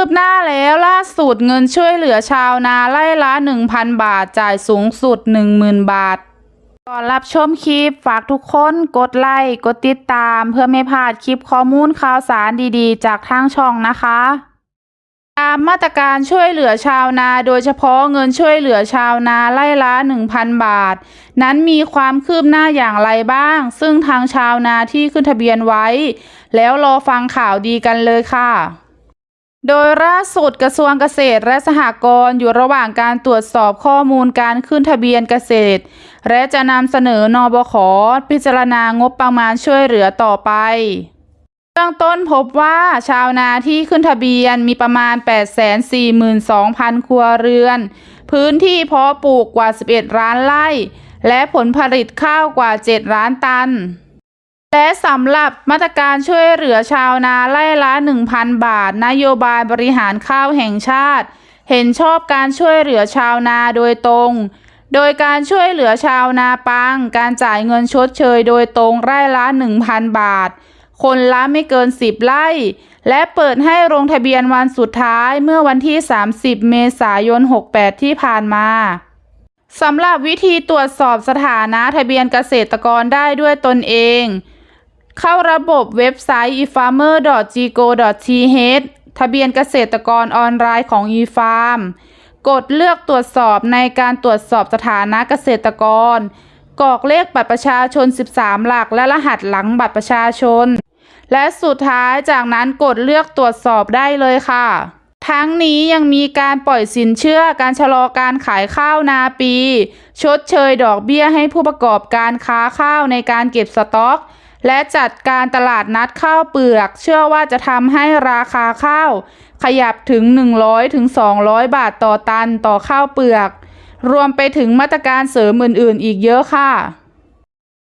คืบหน้าแล้วล่าสุดเงินช่วยเหลือชาวนาไล่ละ 1,000 บาทจ่ายสูงสุด 10,000 บาท ก่อนรับชมคลิปฝากทุกคนกดไลค์กดติดตามเพื่อไม่พลาดคลิปข้อมูลข่าวสารดีๆ จากทางช่องนะคะตามมาตรการช่วยเหลือชาวนาโดยเฉพาะเงินช่วยเหลือชาวนาไล่ละ 1,000 บาท นั้นมีความคืบหน้าอย่างไรบ้าง ซึ่งทางชาวนาที่ขึ้นทะเบียนไว้ แล้วรอฟังข่าวดีกันเลยค่ะ โดยล่าสุดกระทรวงเกษตรและสหกรณ์อยู่ระหว่างการตรวจสอบข้อมูลการขึ้นทะเบียนเกษตร และจะนำเสนอนบขพิจารณางบประมาณช่วยเหลือต่อไปเบื้องต้นพบว่าชาวนาที่ขึ้นทะเบียนมีประมาณ 842,000 ครัวเรือน พื้นที่เพาะปลูกกว่า 11 ล้านไร่ และผลผลิตข้าวกว่า 7 ล้านตัน และสำหรับมาตรการช่วยเหลือชาวนาไร่ละ 1,000 บาท นโยบายบริหารข้าวแห่งชาติ เห็นชอบการช่วยเหลือชาวนาโดยตรง โดยการช่วยเหลือชาวนาปัง การจ่ายเงินชดเชยโดยตรงไร่ละ 1,000 บาท คนละไม่เกิน 10 ไร่ และเปิดให้ลงทะเบียนวันสุดท้ายเมื่อวันที่ 30 เมษายน 68 ที่ผ่านมาสำหรับวิธีตรวจสอบสถานะทะเบียนเกษตรกรได้ด้วยตนเอง เข้าระบบเว็บไซต์ efarmer.go.th ทะเบียนเกษตรกรออนไลน์ของ efarm กดเลือกตรวจสอบในการตรวจสอบสถานะเกษตรกรกรอกเลขบัตรประชาชน 13 หลักและรหัสหลังบัตรประชาชน และสุดท้ายจากนั้นกดเลือกตรวจสอบได้เลยค่ะ ทั้งนี้ยังมีการปล่อยสินเชื่อการชะลอการขายข้าวนาปี ชดเชยดอกเบี้ยให้ผู้ประกอบการค้าข้าวในการเก็บสต็อก และจัดการตลาดนัดข้าวเปลือก เชื่อว่าจะทำให้ราคาข้าว ขยับถึง 100ถึง200 บาทต่อตันต่อข้าวเปลือก รวมไปถึงมาตรการเสริมอื่นๆ อีกเยอะค่ะ